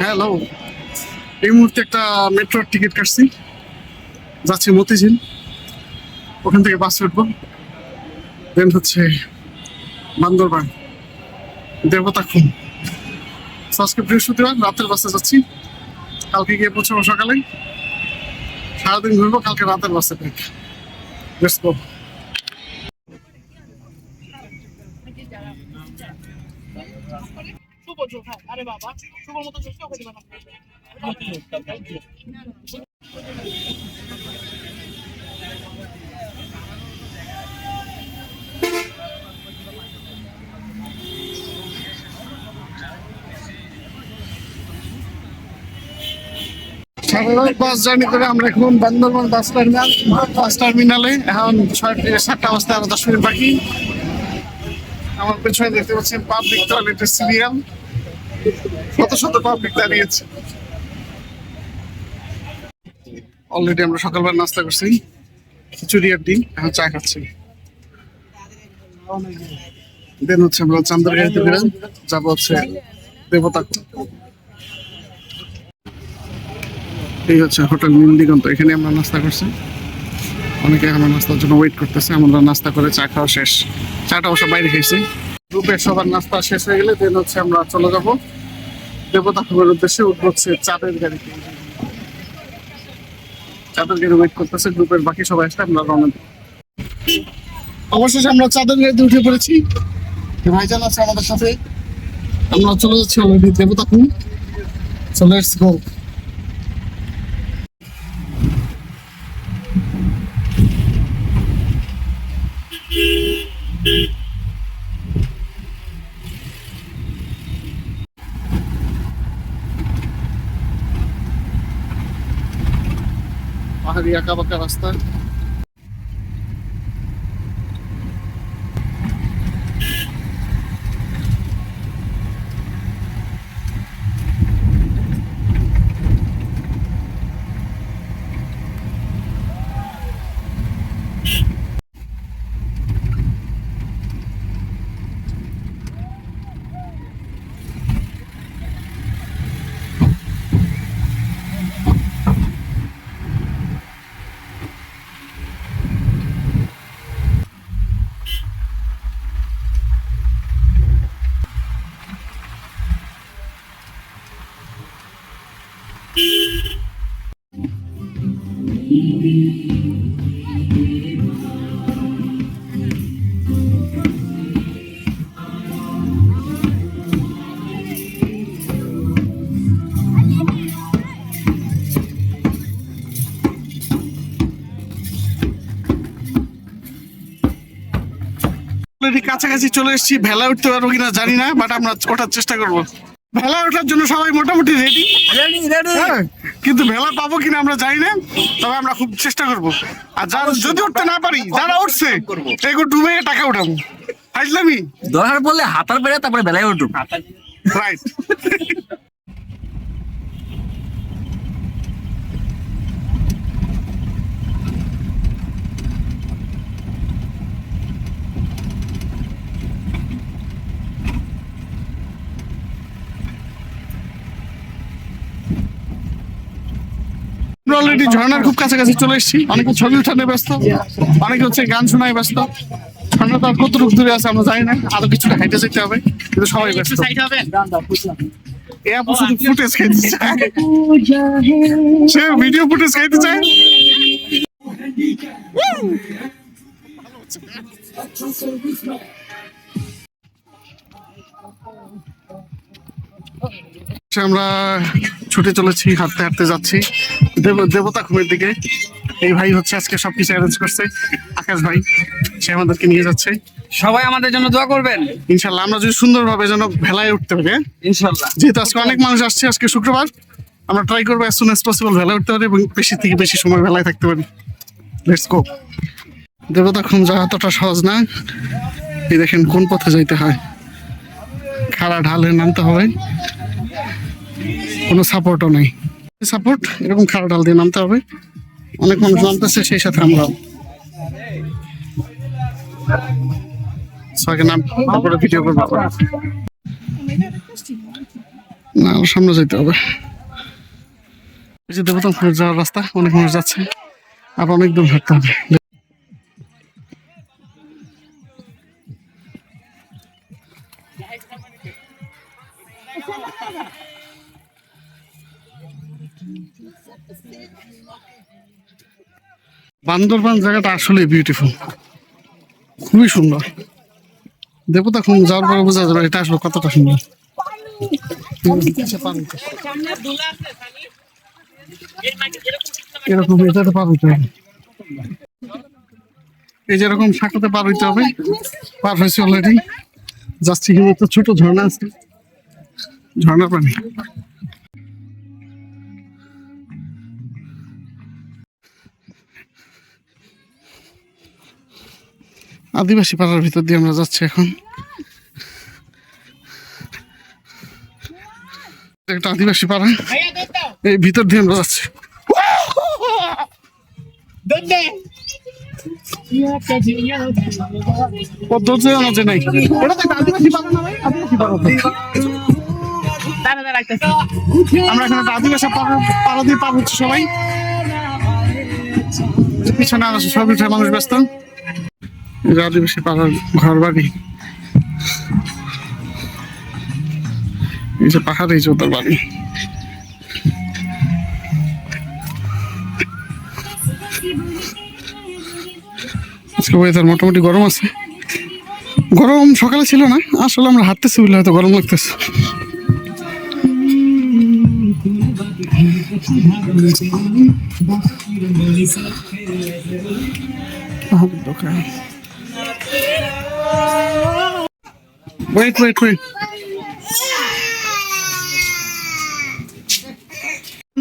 Hello এই মুহূর্তে একটা মেট্রোর টিকিট কাটছি। যাচ্ছি মতিঝিল। ওখান থেকে বাস উঠবো। দেন হচ্ছে বান্দরবান। দেবতা খুন। আজকে বৃহস্পতিবার, রাতের বাসে যাচ্ছি। কালকে গিয়ে পৌঁছাবো সকালে। সারাদিন ঘুরবো, কালকে রাতের বাসে ব্যাক লেটস গো হ্যাঁ আরে বাবা মতো চেষ্টা করে বাস জার্নি করে আমরা এখন বান্দরবান বাস টার্মিনাল, বাস টার্মিনালে এখন ছয় থেকে সাতটা বাজতে আরও দশ মিনিট বাকি। আমার পেছনে দেখতে পাচ্ছেন পাবলিক টয়লেটের সিরিয়াল। শত শত পাবলিক দাঁড়িয়েছে? অলরেডি আমরা সকালবেলা নাস্তা করছি, খিচুড়ি আর ডিম, এখন চা খাচ্ছি। দেন হচ্ছে আমরা চান্দার গাড়িতে বেরোন যাব হচ্ছে দেবতা এই হচ্ছে হোটেল নীলদিগন্ত এখানে আমরা নাস্তা করছি। অনেকে এখন নাস্তার জন্য ওয়েট করতেছে, আমরা নাস্তা করে চা খাওয়া শেষ। চাটা অবশ্য বাইরে খেয়েছি। গ্রুপে সবার নাস্তা শেষ হয়ে গেলে দেন হচ্ছে আমরা চলে যাব। দেবতা উদ্দেশ্যে উঠবো হচ্ছে চাঁদের গাড়িতে চাঁদের গাড়ি ওয়েট করতেছে, গ্রুপের বাকি সবাই আসলে আমরা রওনা দেব। অবশেষে আমরা চাঁদের গাড়িতে উঠে পড়েছি। ভাইজান আছে আমাদের সাথে। আমরা চলে যাচ্ছি অলরেডি দেবতা চলে সো লেটস গো পাহাড়ি অলরেডি কাছাকাছি চলে এসেছি। ভেলা উঠতে পারব কিনা জানি না বাট আমরা ওঠার চেষ্টা করব। ভেলা ওঠার জন্য সবাই মোটামুটি রেডি হ্যাঁ কিন্তু ভেলা পাবো কিনা আমরা জানি না তবে আমরা খুব চেষ্টা করব। আর যারা যদি উঠতে না পারি যারা উঠছে এগুলো ডুবে টাকা উঠাবো। বুঝলামি দরকার বললে হাতার বেড়ে তারপরে বেলায় উঠুক। রাইট অলরেডি ঝর্ণার খুব কাছাকাছি চলে এসেছি। অনেকে ছবি উঠানে ব্যস্ত অনেকে হচ্ছে গান শোনায় ব্যস্ত। ঝর্ণা তো আর কতটুকু দূরে আছে আমরা জানি না আরও কিছুটা হাইটে যেতে হবে কিন্তু সবাই ব্যস্ত। শুধু ফুটেজ খাইতে চায়। সে ভিডিও ফুটেজ খাইতে চায়? আমরা ছুটে চলেছি হাঁটতে হাঁটতে যাচ্ছি। দেবতা খুমের দিকে। এই ভাই হচ্ছে আজকে সবকিছু অ্যারেঞ্জ করছে। আকাশ ভাই সে আমাদেরকে নিয়ে যাচ্ছে। সবাই আমাদের জন্য দোয়া করবেন। ইনশাল্লাহ আমরা যদি সুন্দরভাবে যেন ভেলায় উঠতে পারি হ্যাঁ? ইনশাল্লাহ। যেহেতু আজকে অনেক মানুষ আসছে আজকে শুক্রবার আমরা ট্রাই করব অ্যাজ সুন অ্যাজ পসিবল ভেলায় উঠতে পারি এবং বেশি থেকে বেশি সময় ভেলায় থাকতে পারি। লেটস গো দেবতা খুন যাওয়া এতটা সহজ না। এই দেখেন কোন পথে যাইতে হয়। খাড়া ঢালে নামতে হবে কোনো সাপোর্টও নেই। সাপোর্ট এরকম খাড়া ডাল দিয়ে নামতে হবে। অনেক মানুষ নামতেছে, সেই সাথে আমরাও সবাইকে নাম, তারপরে ভিডিও করব না সামনে যেতে হবে। এই যে দেবতামপুর যাওয়ার রাস্তা, অনেক মানুষ যাচ্ছে। আর অনেক দূর হাঁটতে হবে। বান্দরবান জায়গাটা আসলে বিউটিফুল খুবই সুন্দর। দেবতা খুন যাওয়ার পরে বোঝা যাবে এটা আসলে কতটা সুন্দর। এরকম এটাতে পার হইতে হবে। এই যেরকম শাখাতে পার হইতে হবে, পার হয়েছে অলরেডি যাচ্ছি কিন্তু ছোট ঝর্ণা আছে। ঝর্ণা পানি। আদিবাসী পাড়ার ভিতর দিয়ে আমরা যাচ্ছি এখন। একটা আদিবাসী পাড়া। এই ভিতর দিয়ে আমরা যাচ্ছি। পদ্ধতি নাই। আমরা এখানে আদিবাসী পাড়া দিয়ে পার হচ্ছে সবাই। পিছনে আর সব মানুষ ব্যস্ত। আদিবাসী পাড়ার ঘর বাড়ি এই যে পাহাড় এই যে ওদের বাড়ি। আজকে ওয়েদার মোটামুটি গরম আছে। গরম সকালে ছিল না, আসলে আমরা হাঁটতেছি বলে হয়তো গরম লাগতেছে। দোকান। ওয়েট ওয়েট ওয়েট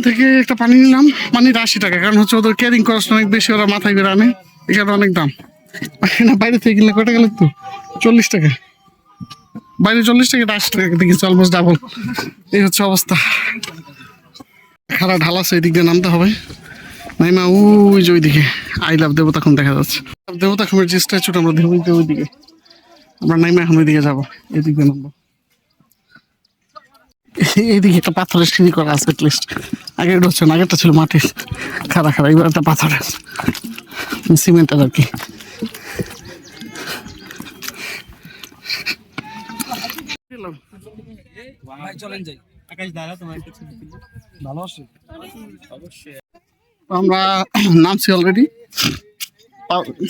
থেকে একটা পানি নিলাম। পানির আশি টাকা, কারণ হচ্ছে ওদের ক্যারিং কস্ট অনেক বেশি, ওরা মাথায় করে আনে। এখানে অনেক দাম। না বাইরে থেকে কিনলে কটা টাকা তো চল্লিশ টাকা। বাইরে চল্লিশ টাকা, আশি টাকা দেখি অলমোস্ট ডাবল এই হচ্ছে অবস্থা। খারাপ ঢাল আছে, এদিক দিয়ে নামতে হবে। নাই নাইমা, ওই যে ওইদিকে। আই লাভ দেবতা দেখা যাচ্ছে। দেবতা খুনের যে স্ট্যাচুটা আমরা ওই ওইদিকে। আমরা নাইমা এখন ওইদিকে যাব এদিক দিয়ে নামবো। এইদিকে একটা পাথরের সিঁড়ি করা আছে লিস্ট আগে এটা আগেরটা ছিল মাটির খাড়া খাড়া, এবার একটা পাথরের। সিমেন্টের আর কি। আমরা নামছি অলরেডি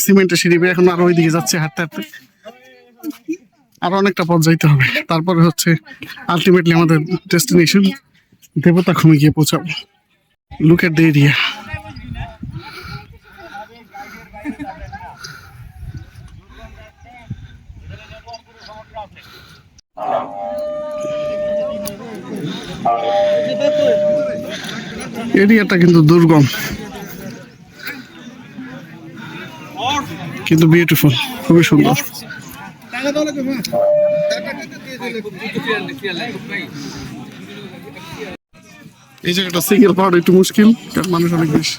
সিমেন্টের সিঁড়ি এখন আর ওইদিকে যাচ্ছে হাঁটতে হাঁটতে। আরও অনেকটা পথ যাইতে হবে। তারপরে হচ্ছে আলটিমেটলি আমাদের ডেস্টিনেশন দেবতা খুমে গিয়ে পৌঁছাবো। লুক এট এরিয়া এরিয়াটা কিন্তু দুর্গম। কিন্তু বিউটিফুল খুবই সুন্দর। এই জায়গাটা সিঙ্গেল পাওয়ার একটু মুশকিল, কারণ মানুষ অনেক বেশি।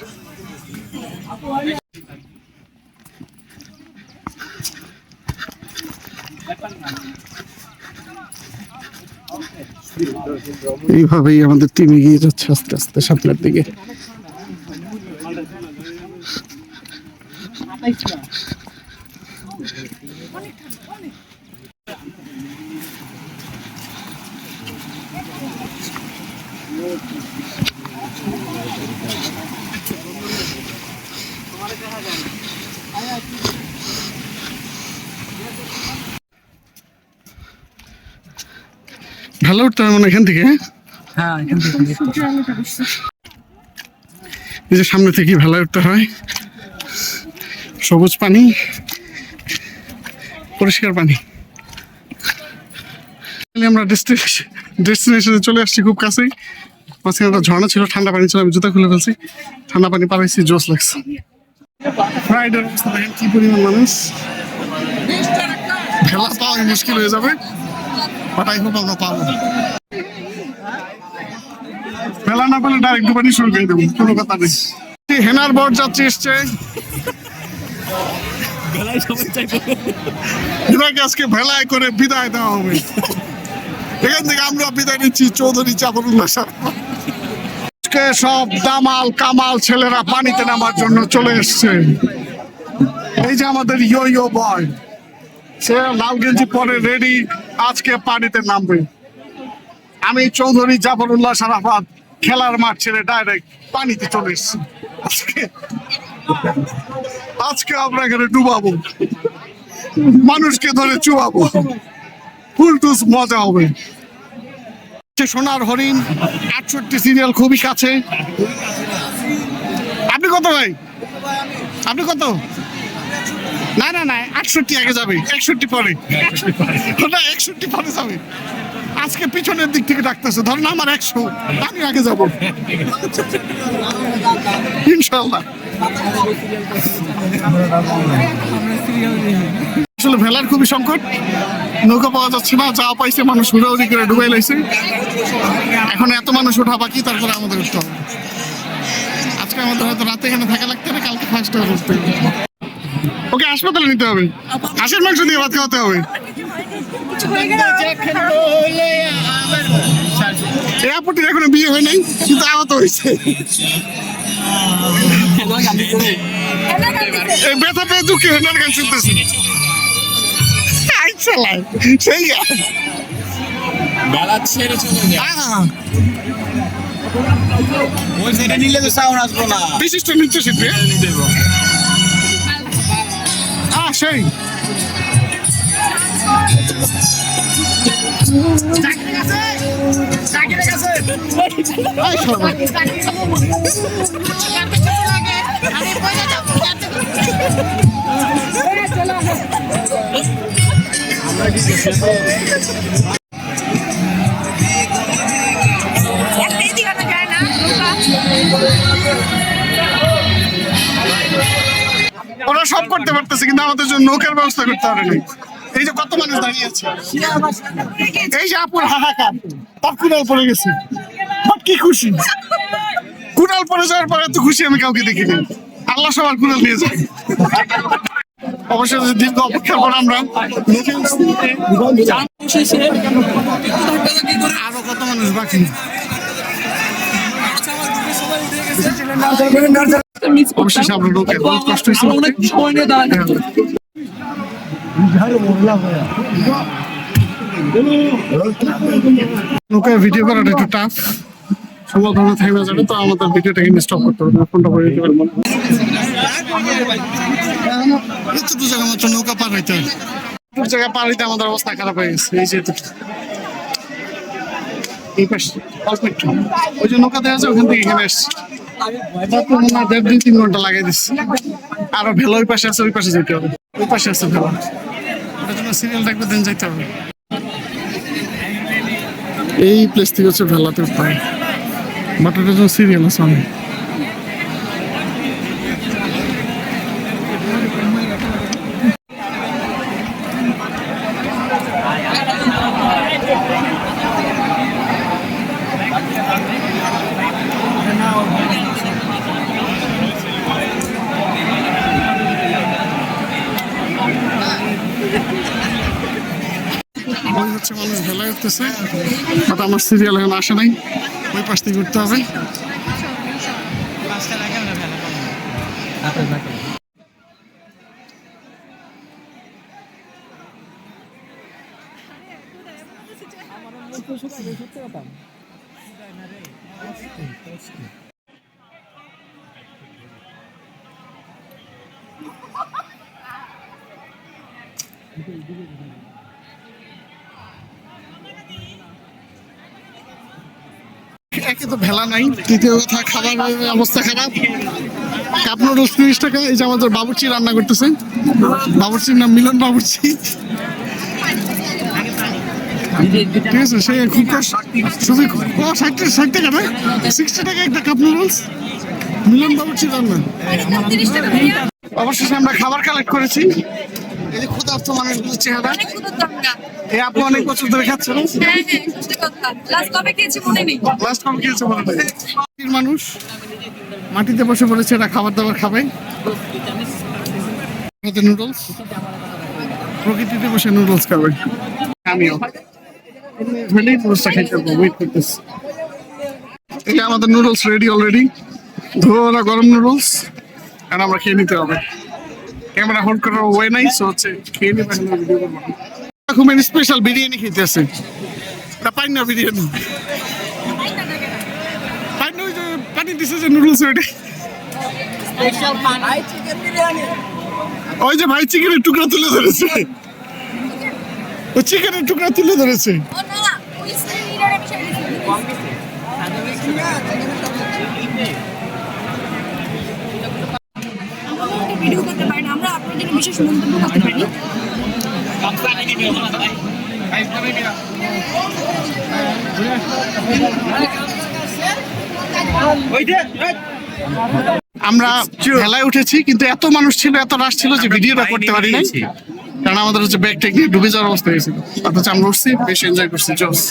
এইভাবেই আমাদের টিম এগিয়ে যাচ্ছে আস্তে আস্তে সামনের দিকে। ভালো উঠতে হবে মানে এখান থেকে হ্যাঁ? হ্যাঁ এখান থেকে সামনে থেকে ভেলা উঠতে হয়। সবুজ পানি পরিষ্কার পানি। আমরা ডেস্টিনেশনে চলে আসছি খুব কাছেই। মাঝখানে একটা ঝর্ণা ছিল ঠান্ডা পানি ছিল আমি জুতা খুলে ফেলছি। ঠান্ডা পানি পাড়াইছি জোস লাগছে। ফ্রাইডের অবস্থা দেখেন কি পরিমাণ মানুষ। খেলা পাওয়া মুশকিল হয়ে যাবে। আই হোপ পাবো ফেলা না পেলে ডাইরেক্ট দুপানি শুরু করে দেবো কোনো কথা নেই। হেনার বর যাচ্ছে এসছে। এনাকে আজকে ভেলায় করে বিদায় দেওয়া হবে। এখান থেকে আমরা বিদায় নিচ্ছি চৌধুরী জাফরুল্লাহ স্যার আজকে সব দামাল কামাল ছেলেরা পানিতে নামার জন্য চলে এসছে। এই যে আমাদের ইয়ো ইয়ো বয়। সে লাল গেঞ্জি পরে রেডি আজকে পানিতে নামবে। আমি চৌধুরী জাফরুল্লাহ সারাফাত খেলার মাঠ ছেড়ে ডাইরেক্ট পানিতে চলে এসেছি। আজকে আজকে আমরা এখানে ডুবাবো। মানুষকে ধরে চুবাবো। ফুল টুস মজা হবে। সোনার হরিণ, আটষট্টি সিরিয়াল খুবই কাছে। আপনি কত ভাই? আপনি কত? না না না আটষট্টি আগে যাবে একষট্টি পরে। না একষট্টি পরে যাবে। আজকে পিছনের দিক থেকে ডাকতেছে ধরেন আমার একশো আমি আগে যাব। ইনশাল্লাহ আসলে ভেলার খুবই সংকট নৌকা পাওয়া যাচ্ছে না যা পাইছে মানুষ হুড়াহুড়ি করে ডুবাই লাইছে। এখন এত মানুষ ওঠা বাকি তারপরে আমাদের উঠতে হবে। আজকে আমাদের হয়তো রাতে এখানে থাকা লাগতে না কালকে ফার্স্ট হবে। উঠতে ওকে হাসপাতালে নিতে হবে। হাঁসের মাংস দিয়ে ভাত খাওয়াতে হবে। এই আপুটির এখনও বিয়ে হয় নাই কিন্তু আহত হয়েছে। এই ব্যথা পেয়ে দুঃখে হেনার গান শুনতেছি আচ্ছা লাই, সেই। বেলা ছেড়ে চলে যায় বিশিষ্ট নৃত্যশিল্পী। AC. Thank you. ওরা সব করতে পারতেছে, কিন্তু আমাদের জন্য নৌকার ব্যবস্থা করতে পারে নাই এই যে কত মানুষ দাঁড়িয়ে আছে? এই যে আপুর হাহাকার, তার কুড়াল পড়ে গেছে। কি খুশি। কুড়াল পড়ে যাওয়ার পরে এত খুশি আমি কাউকে দেখিনি আল্লাহ সবার কুড়াল নিয়ে যায়। অবশ্যই দীর্ঘ অপেক্ষার পর আমরা আরও কত মানুষ বাকি? অবশেষে আমরা নৌকায় বহুত কষ্ট হয়েছে অনেক সময় নিয়ে দাঁড়ায় ভিডিও করাটা একটু টাফ থাকবে যাবে তো আমাদের ভিডিওটা কিন্তু স্টপ করতে হবে ফোনটা করে দিতে পারব এতটুকু জায়গা মাত্র নৌকা পার হইতে হয়। জায়গা পার হইতে আমাদের অবস্থা খারাপ হয়ে গেছে এই যে এই পাশে অল্প একটু। ওই যে নৌকা দেওয়া আছে ওখান থেকে এখানে মনে দেড় দুই তিন ঘণ্টা লাগাই দিচ্ছি। আরও ভেলো ওই পাশে আছে, ওই পাশে যেতে হবে। ওই পাশে আছে ভেলো। ওটার জন্য সিরিয়াল দেখবে দিন যাইতে হবে। এই প্লেস থেকে হচ্ছে ভেলাতে পাই বাট ওটার জন্য সিরিয়াল আছে অনেক। হচ্ছে মানুষ ভেলায় উঠতেছে। বাট আমার সিরিয়াল এখন আসে নাই। ওই পাশ থেকে উঠতে হবে। ভেলা নাই। দ্বিতীয় কথা অবস্থা খারাপ। কাপ নুডলস তিরিশ টাকা, এই যে আমাদের বাবুর্চি রান্না করতেছে। বাবুর্চির নাম মিলন বাবুর্চি। ঠিক আছে, সে খুব খুবই ষাট ষাট টাকা সিক্সটি টাকা একটা কাপ নুডলস। মিলন বাবুর্চি রান্না। অবশেষে আমরা খাবার কালেক্ট করেছি। এই যে ক্ষুধার্ত মানুষগুলোর চেহারা। এই আপু অনেক বছর ধরে খাচ্ছেন হ্যাঁ হ্যাঁ সত্যি কথা। লাস্ট কবে খেয়েছি মনে নেই? লাস্ট খেয়েছে নাই। মাটির মানুষ মাটিতে বসে পড়েছে এরা খাবার দাবার খাবে। নুডলস প্রকৃতিতে বসে নুডলস খাবে। আমিও। হলেই নুডলসটা খেতে পারব ওয়েট করতেছি। এই আমাদের নুডলস রেডি অলরেডি ধোয়া গরম নুডলস আর আমরা খেয়ে নিতে হবে। ক্যামেরা হোল্ড করার ওয়ে নাই সো হচ্ছে খেয়ে নিতে ভিডিও করব খুব স্পেশাল বিরিয়ানি খেতে আছে। এটা পাই না বিরিয়ানি। পাই না ওই যে পানি দিছে যে নুডলস ওইটা। ওই যে ভাই চিকেনের টুকরা তুলে ধরেছে। ও চিকেনের টুকরা তুলে ধরেছে। না আমরা ভিডিও করতে পারি না আমরা আপনাদের বিশেষ মন্তব্য করতে পারি। আমরা খেলায় উঠেছি, কিন্তু এত মানুষ ছিল, এত রাশ ছিল যে ভিডিওটা করতে পারি নাই। কারণ আমাদের হচ্ছে ব্যাগ টেক নিয়ে ডুবে যাওয়ার অবস্থা হয়েছিল। অথচ আমরা উঠছি, বেশ এনজয় করছি জোস